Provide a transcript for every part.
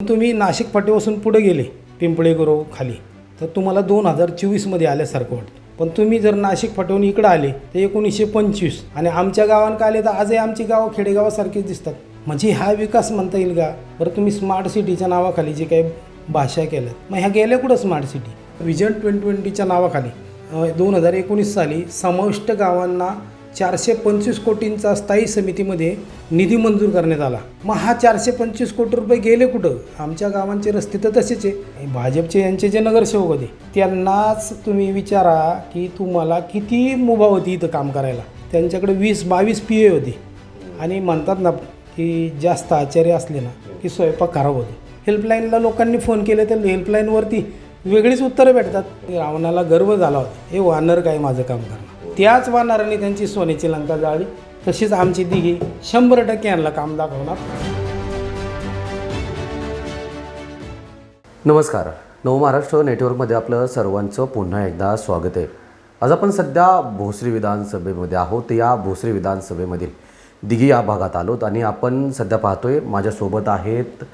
तुम्ही नाशिक फाटीपासून पुढे गेले पिंपळे गुरव खाली. तर तुम्हाला दोन हजार चोवीसमध्ये आल्यासारखं वाटतं. पण तुम्ही जर नाशिक फाटीहून इकडं आले तर एकोणीसशे पंचवीस. आणि आमच्या गावांका आले तर आजही आमची गावं खेडेगावासारखीच दिसतात. म्हणजे हा विकास म्हणता येईल का? बरं तुम्ही स्मार्ट सिटीच्या नावाखाली जे काही भाषा केल्या मग ह्या गेल्या कुठं स्मार्ट सिटी विजन ट्वेंटी ट्वेंटीच्या नावाखाली. दोन हजार एकोणीस साली समाविष्ट गावांना चारशे पंचवीस कोटींचा स्थायी समितीमध्ये निधी मंजूर करण्यात आला. मग हा चारशे पंचवीस कोटी रुपये गेले कुठं? आमच्या गावांचे रस्ते तर तसेच आहे. भाजपचे यांचे जे नगरसेवक होते त्यांनाच तुम्ही विचारा की तुम्हाला किती मुभा होती इथं काम करायला. त्यांच्याकडे वीस बावीस पी ए होते. आणि म्हणतात ना की जास्त आचार्य असले ना की स्वयंपाक खराब होते. हेल्पलाईनला लोकांनी फोन केले तर हेल्पलाईनवरती वेगळीच उत्तरं भेटतात. रावणाला गर्व झाला होता. हे वानर काय माझं काम करणार? त्याच वानराने त्यांची सोन्याची लंका जाळली. तशीच आमची दिघी शंभर टक्के यांना काम दाखवणार. नमस्कार. नवमहाराष्ट्र नेटवर्कमध्ये आपलं सर्वांचं पुन्हा एकदा स्वागत आहे. आज आपण सध्या भोसरी विधानसभेमध्ये आहोत. या भोसरी विधानसभेमधील दिघी या भागात आलोत आणि आपण सध्या पाहतोय माझ्यासोबत आहेत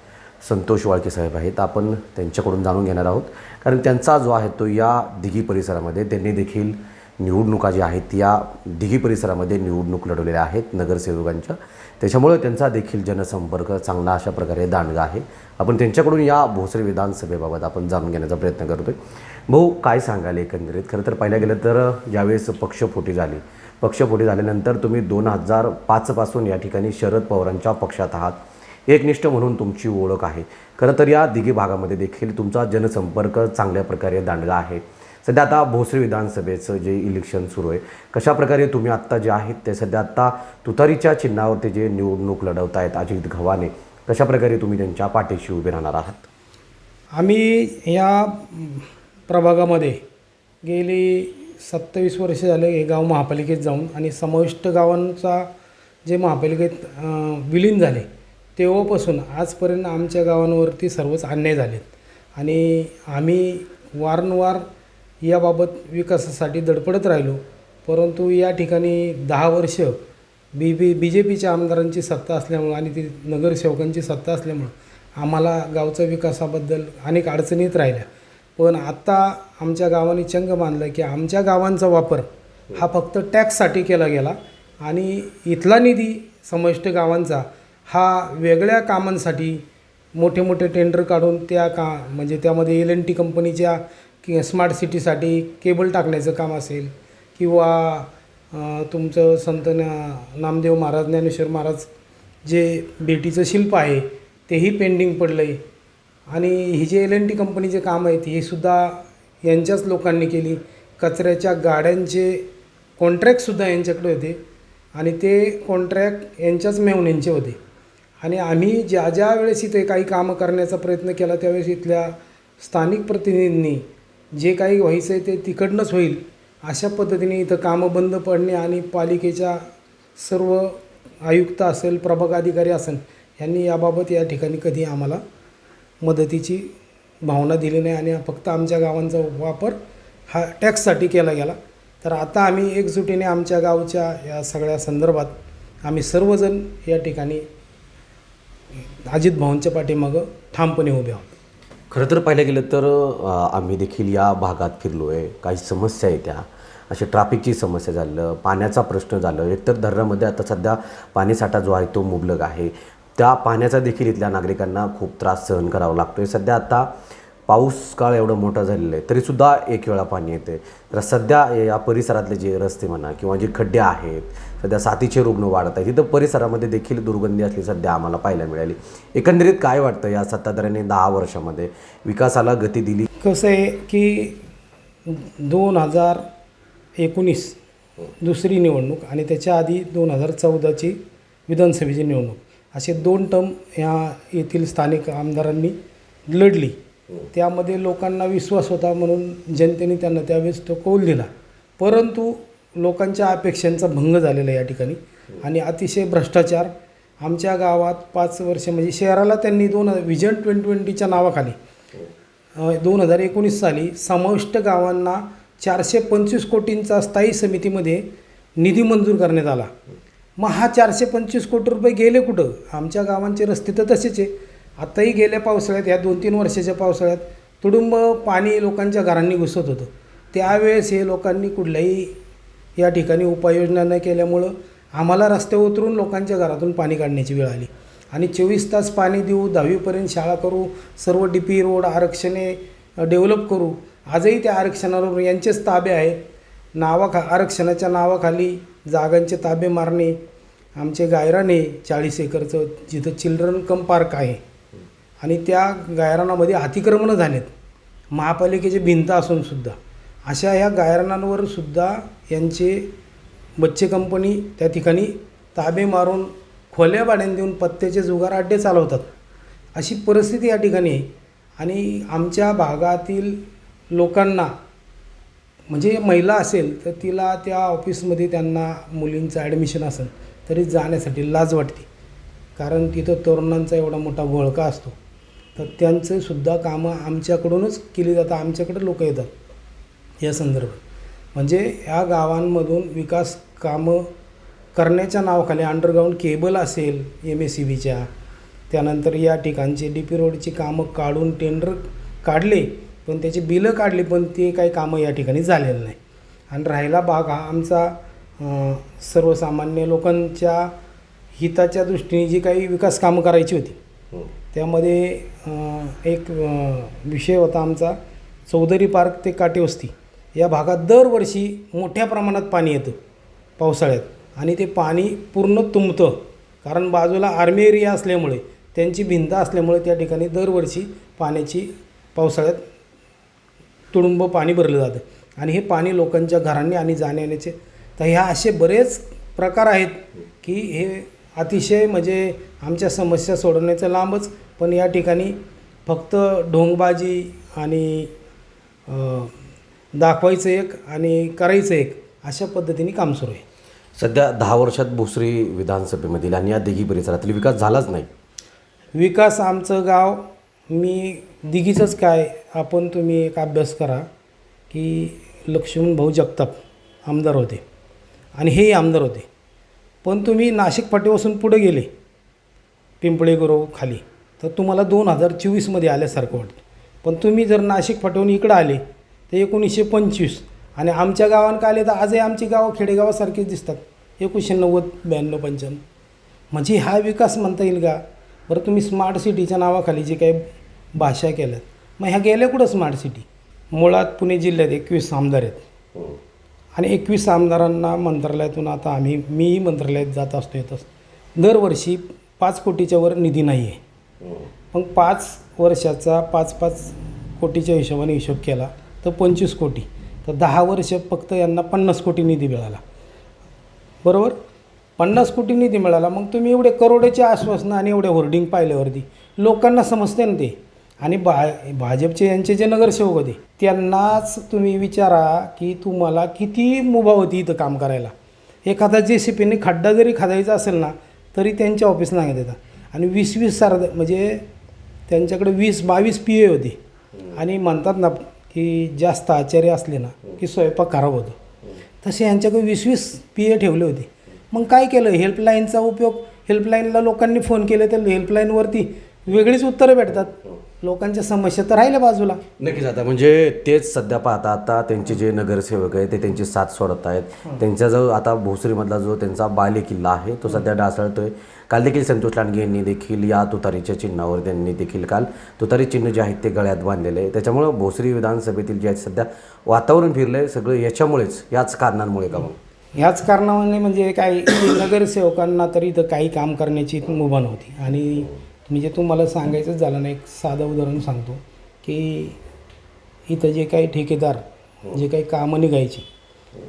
संतोष वाळके साहेब आहेत. आपण त्यांच्याकडून जाणून घेणार आहोत. कारण त्यांचा जो आहे तो या दिघी परिसरामध्ये त्यांनी देखील निवडणुका ज्या आहेत या दिघी परिसरामध्ये निवडणूक लढवलेल्या आहेत नगरसेवकांच्या. त्याच्यामुळे त्यांचा देखील जनसंपर्क चांगला अशा प्रकारे दांडगा आहे. आपण त्यांच्याकडून या भोसरे विधानसभेबाबत आपण जाणून घेण्याचा प्रयत्न करतो आहे भाऊ काय सांगाल एकंदरीत? खरं तर पाहिलं गेलं तर ज्यावेळेस पक्षफोटी झाली. पक्षफोटी झाल्यानंतर तुम्ही दोन हजार पाचपासून या ठिकाणी शरद पवारांच्या पक्षात आहात. एकनिष्ठ म्हणून तुमची ओळख आहे. खरं तर या दिघी भागामध्ये देखील तुमचा जनसंपर्क चांगल्या प्रकारे दांडगा आहे. सध्या आता भोसरी विधानसभेचं जे इलेक्शन सुरू आहे कशाप्रकारे तुम्ही आत्ता जे आहेत ते सध्या आत्ता तुतारीच्या चिन्हावरती जे निवडणूक लढवत आहेत अजित घवाने कशा प्रकारे तुम्ही त्यांच्या पाठीशी उभे राहणार आहात? आम्ही या प्रभागामध्ये गेली सत्तावीस वर्ष झाले हे गाव महापालिकेत जाऊन आणि समाविष्ट गावांचा जे महापालिकेत विलीन झाले तेव्हापासून आजपर्यंत आमच्या गावांवरती सर्वच अन्याय झालेत. आणि आम्ही वारंवार याबाबत विकासासाठी धडपडत राहिलो. परंतु या ठिकाणी दहा वर्ष बी बी बी जे पीच्या आमदारांची सत्ता असल्यामुळं आणि ती नगरसेवकांची सत्ता असल्यामुळं आम्हाला गावच्या विकासाबद्दल अनेक अडचणीत राहिल्या. पण आत्ता आमच्या गावाने चंग मानलं की आमच्या गावांचा वापर हा फक्त टॅक्ससाठी केला गेला आणि इथला निधी समाविष्ट गावांचा हा वेगळ्या कामांसाठी मोठे मोठे टेंडर काढून त्या का म्हणजे त्यामध्ये एल एन टी कंपनीच्या की स्मार्ट सिटीसाठी केबल टाकण्याचं काम असेल किंवा तुमचं संत ना नामदेव महाराज ज्ञानेश्वर महाराज जे भेटीचं शिल्प आहे तेही पेंडिंग पडलं आहे आणि ही जे एल एन टी कंपनीचे काम आहेत हे सुद्धा यांच्याच लोकांनी केली. कचऱ्याच्या गाड्यांचे कॉन्ट्रॅक्टसुद्धा यांच्याकडे होते आणि ते कॉन्ट्रॅक्ट यांच्याच मेवण्यांचे होते. आणि आम्ही ज्या ज्या वेळेस इथे काही कामं करण्याचा प्रयत्न केला त्यावेळेस इथल्या स्थानिक प्रतिनिधींनी जे काही व्हायचं आहे ते तिकडनंच होईल. अशा पद्धतीने इथं कामं बंद पडणे आणि पालिकेच्या सर्व आयुक्त असेल प्रभाग अधिकारी असेल यांनी याबाबत या ठिकाणी कधी आम्हाला मदतीची भावना दिली नाही आणि फक्त आमच्या गावांचा वापर हा टॅक्ससाठी केला गेला. तर आता आम्ही एकजुटीने आमच्या गावच्या या सगळ्या संदर्भात आम्ही सर्वजण या ठिकाणी अजित भाऊंच्या पाठीमागं ठामपणे उभे आहोत. खरं तर पाहिलं गेलं तर आम्ही देखील या भागात फिरलो आहे काही समस्या आहे त्या. अशी ट्रॅफिकची समस्या झालं पाण्याचा प्रश्न झालं. एकतर धरणामध्ये आता सध्या पाणीसाठा जो आहे तो मुबलक आहे. त्या पाण्याचा देखील इथल्या नागरिकांना खूप त्रास सहन करावा लागतो आहे सध्या आता पाऊस काळ एवढं मोठा झालेलं आहे तरीसुद्धा एक वेळा पाणी येते. तर सध्या या परिसरातले जे रस्ते म्हणा किंवा जे खड्डे आहेत सध्या साथीचे रुग्ण वाढत आहेत तिथं परिसरामध्ये देखील दुर्गंधी असली सध्या आम्हाला पाहायला मिळाली. एकंदरीत काय वाटतं या सत्ताधाऱ्याने दहा वर्षामध्ये विकासाला गती दिली? कसं आहे की दोन हजार एकोणीस दुसरी निवडणूक आणि त्याच्या आधी दोन हजार चौदाची विधानसभेची निवडणूक असे दोन टर्म ह्या येथील स्थानिक आमदारांनी लढली. त्यामध्ये लोकांना विश्वास होता म्हणून जनतेने त्यांना त्यावेळेस तो कौल दिला. परंतु लोकांच्या अपेक्षांचा भंग झालेला आहे या ठिकाणी. आणि अतिशय भ्रष्टाचार आमच्या गावात पाच वर्ष म्हणजे शहराला त्यांनी दोन विजन ट्वेंटी ट्वेंटीच्या नावाखाली दोन हजार एकोणीस साली समाविष्ट गावांना चारशे पंचवीस कोटींचा स्थायी समितीमध्ये निधी मंजूर करण्यात आला. मग हा चारशे पंचवीस कोटी रुपये गेले कुठं? आमच्या गावांचे रस्ते तर तसेच आहे. आत्ताही गेल्या पावसाळ्यात ह्या दोन तीन वर्षाच्या पावसाळ्यात तुडुंब पाणी लोकांच्या घरांनी घुसत होतं. त्यावेळेस हे लोकांनी कुठल्याही या ठिकाणी उपाययोजना न केल्यामुळं आम्हाला रस्त्यावर उतरून लोकांच्या घरातून पाणी काढण्याची वेळ आली. आणि चोवीस तास पाणी देऊ दहावीपर्यंत शाळा करू सर्व डी पी रोड आरक्षणे डेव्हलप करू आजही त्या आरक्षणावर यांचेच ताबे आहेत. नावाखा आरक्षणाच्या नावाखाली जागांचे ताबे मारणे आमचे गायराने चाळीस एकरचं जिथं चिल्ड्रन कम पार्क आहे. आणि त्या गायरानामध्ये अतिक्रमणं झालेत. महापालिकेचे भिंत असून सुद्धा. अशा ह्या गायरानांवर सुद्धा यांचे बच्चे कंपनी त्या ठिकाणी ताबे मारून खोल्या भाड्याने देऊन पत्त्याचे जुगार अड्डे चालवतात. अशी परिस्थिती या ठिकाणी आहे. आणि आमच्या भागातील लोकांना म्हणजे महिला असेल तर तिला त्या ऑफिसमध्ये त्यांना मुलींचं ॲडमिशन असेल तरी जाण्यासाठी लाज वाटते. कारण तिथं तरुणांचा एवढा मोठा घोळका असतो. तर त्यांचं सुद्धा कामं आमच्याकडूनच केली जातात. आमच्याकडे लोक येतात. या संदर्भात. म्हणजे ह्या गावांमधून विकास कामं करण्याच्या नावाखाली अंडरग्राऊंड केबल असेल एम एस सी बीच्या त्यानंतर या ठिकाणचे डी पी रोडची कामं काढून टेंडर काढले पण त्याची बिलं काढली पण ते काही कामं या ठिकाणी झालेलं नाही. आणि राहिला भाग हा आमचा सर्वसामान्य लोकांच्या हिताच्या दृष्टीने जी काही विकास कामं करायची होती त्यामध्ये एक विषय होता आमचा चौधरी पार्क ते काटेवस्ती. या भागात दरवर्षी मोठ्या प्रमाणात पाणी येतं पावसाळ्यात. आणि ते पाणी पूर्ण तुंबतं. कारण बाजूला आर्मी एरिया असल्यामुळे त्यांची भिंत असल्यामुळे त्या ठिकाणी दरवर्षी पाण्याची पावसाळ्यात तुडुंब पाणी भरलं जातं. आणि हे पाणी लोकांच्या घरांनी आणि जाण्याचे तर ह्या असे बरेच प्रकार आहेत की हे अतिशय म्हणजे आमच्या समस्या सोडवण्याचं लांबच पण या ठिकाणी फक्त ढोंगबाजी आणि दाखवायचं एक आणि करायचं एक अशा पद्धतीने काम सुरू आहे. सध्या दहा वर्षात भोसरी विधानसभेमधील आणि या दिघी परिसरातील विकास झालाच नाही. विकास आमचं गाव मी दिघीचंच काय आपण तुम्ही एक अभ्यास करा की लक्ष्मण भाऊ जगताप आमदार होते. आणि हेही आमदार होते. पण तुम्ही नाशिक फाटीपासून पुढे गेले पिंपळे गुरव खाली. तर तुम्हाला दोन हजार चोवीसमध्ये आल्यासारखं वाटतं. पण तुम्ही जर नाशिक फाटवून इकडं आले तर एकोणीसशे पंचवीस आणि आमच्या गावांना आले तर आजही आमची गावं खेडेगावासारखीच दिसतात. एकोणीसशे नव्वद ब्याण्णव पंच्याण्णव. म्हणजे हा विकास म्हणता येईल का? बरं तुम्ही स्मार्ट सिटीच्या नावाखाली जे काही भाषा केल्यात मग ह्या गेल्या कुठं स्मार्ट सिटी मुळात पुणे जिल्ह्यात एकवीस आमदार आहेत. हो. आणि एकवीस आमदारांना मंत्रालयातून आता आम्ही मीही मंत्रालयात जात असतो येत असतो. दरवर्षी पाच कोटीच्या वर निधी नाही आहे मग पाच वर्षाचा पाच पाच कोटीच्या हिशोबाने हिशोब केला तर पंचवीस कोटी. तर दहा वर्ष फक्त यांना पन्नास कोटी निधी मिळाला. बरोबर? पन्नास कोटी निधी मिळाला. मग तुम्ही एवढे करोडेचे आश्वासनं आणि एवढे होर्डिंग पाहिल्यावरती लोकांना समजते ना ते? आणि भा भाजपचे यांचे जे नगरसेवक होते त्यांनाच तुम्ही विचारा की तुम्हाला किती मुभा होती इथं काम करायला. एखादा जे सी पीने खड्डा जरी खादायचा असेल ना तरी त्यांच्या ऑफिस नाही देतात आणि वीस वीस सार म्हणजे त्यांच्याकडे वीस बावीस पी ए होते. आणि म्हणतात ना की जास्त आचार्य असले ना की स्वयंपाक खराब होतो. तसे यांच्याकडे वीस वीस पी ए ठेवले होते. मग काय केलं? हेल्पलाईनचा उपयोग हेल्पलाईनला लोकांनी फोन केले तर हेल्पलाईनवरती वेगळीच उत्तरं भेटतात. लोकांच्या समस्या तर राहिल्या बाजूला. नक्कीच आता म्हणजे तेच सध्या पाहता आता त्यांचे जे नगरसेवक आहे ते त्यांची साथ सोडत आहेत. त्यांचा जो आता भोसरीमधला जो त्यांचा बाले किल्ला आहे तो सध्या डासळतोय काल देखील संतोष लांडगे यांनी देखील या तुतारीच्या चिन्हावर त्यांनी देखील काल तुतारी चिन्ह जे आहेत ते गळ्यात बांधलेले आहे त्याच्यामुळं भोसरी विधानसभेतील जे आहेत सध्या वातावरण फिरलं आहे सगळं याच्यामुळेच याच कारणांमुळे का मग ह्याच कारणाने म्हणजे काही नगरसेवकांना तरी इथं काही काम करण्याची मुभा नव्हती. आणि म्हणजे तुम्हाला सांगायचंच झालं ना एक साधं उदाहरण सांगतो की इथं जे काही ठेकेदार जे काही कामं निघायची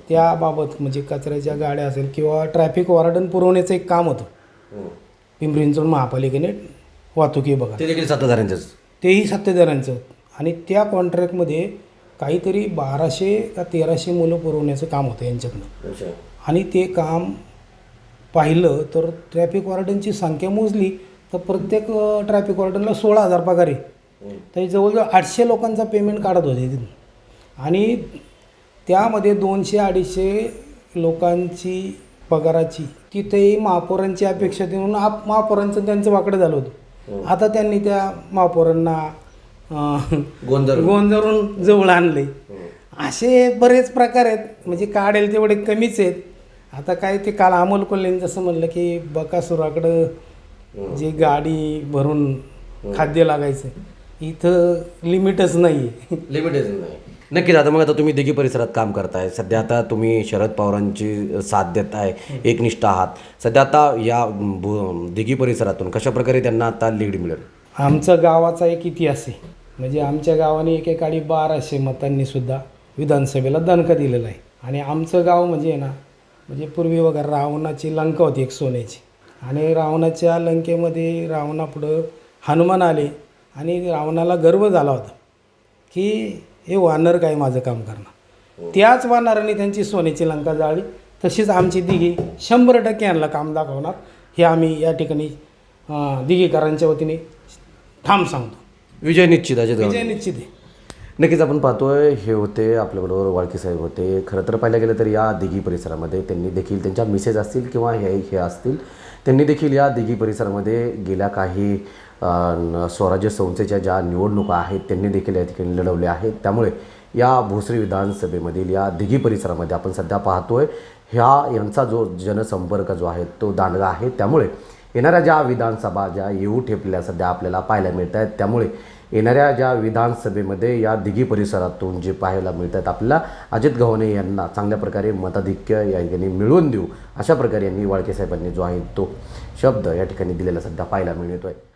त्याबाबत म्हणजे कचऱ्याच्या गाड्या असेल किंवा ट्रॅफिक वॉर्डन पुरवण्याचं एक काम होतं. पिंपरी चिंचवड महापालिकेने वाहतुकी बघा ते देखील सत्ताधाऱ्यांचंच. तेही सत्तेदारांचं आणि त्या कॉन्ट्रॅक्टमध्ये काहीतरी बाराशे का तेराशे मुलं पुरवण्याचं काम होतं यांच्याकडनं. आणि ते काम पाहिलं तर ट्रॅफिक वॉर्डनची संख्या मोजली. तर प्रत्येक ट्रॅफिक वॉर्डनला सोळा हजार पगार आहे. तर जवळजवळ आठशे लोकांचा पेमेंट काढत होते तिथून. आणि त्यामध्ये दोनशे अडीचशे लोकांची पगाराची तिथेही महापौरांची अपेक्षा देऊन आप महापौरांचं त्यांचं वाकडं झालं होतं. आता त्यांनी त्या महापौरांना गोंधळ. गोंधळून जवळ आणले. असे बरेच प्रकार आहेत. म्हणजे काढेल तेवढे कमीच आहेत. आता काय ते काल अमोल कोल्हेने जसं म्हणलं की बकासुराकडं जी गाडी भरून खाद्य लागायचं इथं लिमिटच नाही आहे नाही. नक्कीच आता मग आता तुम्ही दिघी परिसरात काम करताय. सध्या आता तुम्ही शरद पवारांची साथ देताय एकनिष्ठ आहात. सध्या आता या भू- दिघी परिसरातून कशा प्रकारे त्यांना आता लीड मिळेल? आमचा गावाचा एक इतिहास आहे. म्हणजे आमच्या गावाने एकेकाळी बाराशे मतांनी सुद्धा विधानसभेला दणका दिलेला आहे. आणि आमचं गाव म्हणजे आहे ना म्हणजे पूर्वी बघा रावणाची लंका होती एक सोन्याची. आणि रावणाच्या लंकेमध्ये रावणापुढं हनुमान आले आणि रावणाला गर्व झाला होता की हे वानर काय माझं काम करणार? त्याच वानराने त्यांची सोन्याची लंका जाळली. तशीच आमची दिघी शंभर टक्के यांना काम दाखवणार. हे आम्ही या ठिकाणी दिघीकरांच्या वतीने ठाम सांगतो. विजय निश्चित विजय. निश्चित आहे. नक्कीच आपण पाहतोय हे होते आपल्याबरोबर वाळके साहेब होते. खरं तर पाहायला गेलं तर या दिघी परिसरामध्ये त्यांनी देखील त्यांच्या मिसेस असतील किंवा हे हे असतील त्यांनी देखील या दिघी परिसरामध्ये गेल्या काही स्वराज्य संस्थेच्या ज्या निवडणुका आहेत त्यांनी देखील या ठिकाणी लढवल्या आहेत. त्यामुळे या भोसरी विधानसभेमधील या दिघी परिसरामध्ये आपण सध्या पाहतोय ह्या यांचा जो जनसंपर्क जो आहे तो दांडगा आहे. त्यामुळे येणाऱ्या ज्या विधानसभा ज्या येऊ ठेपल्या सध्या आपल्याला पाहायला मिळत आहेत त्यामुळे येणाऱ्या ज्या विधानसभेमध्ये या दिघी परिसरातून जे पाहायला मिळत आहेत आपल्याला अजित गव्हाणे यांना चांगल्या प्रकारे मताधिक्य या ठिकाणी मिळवून देऊ अशा प्रकारे यांनी वाळके साहेबांनी जो आहे तो शब्द या ठिकाणी दिलेला सध्या पाहायला मिळतो आहे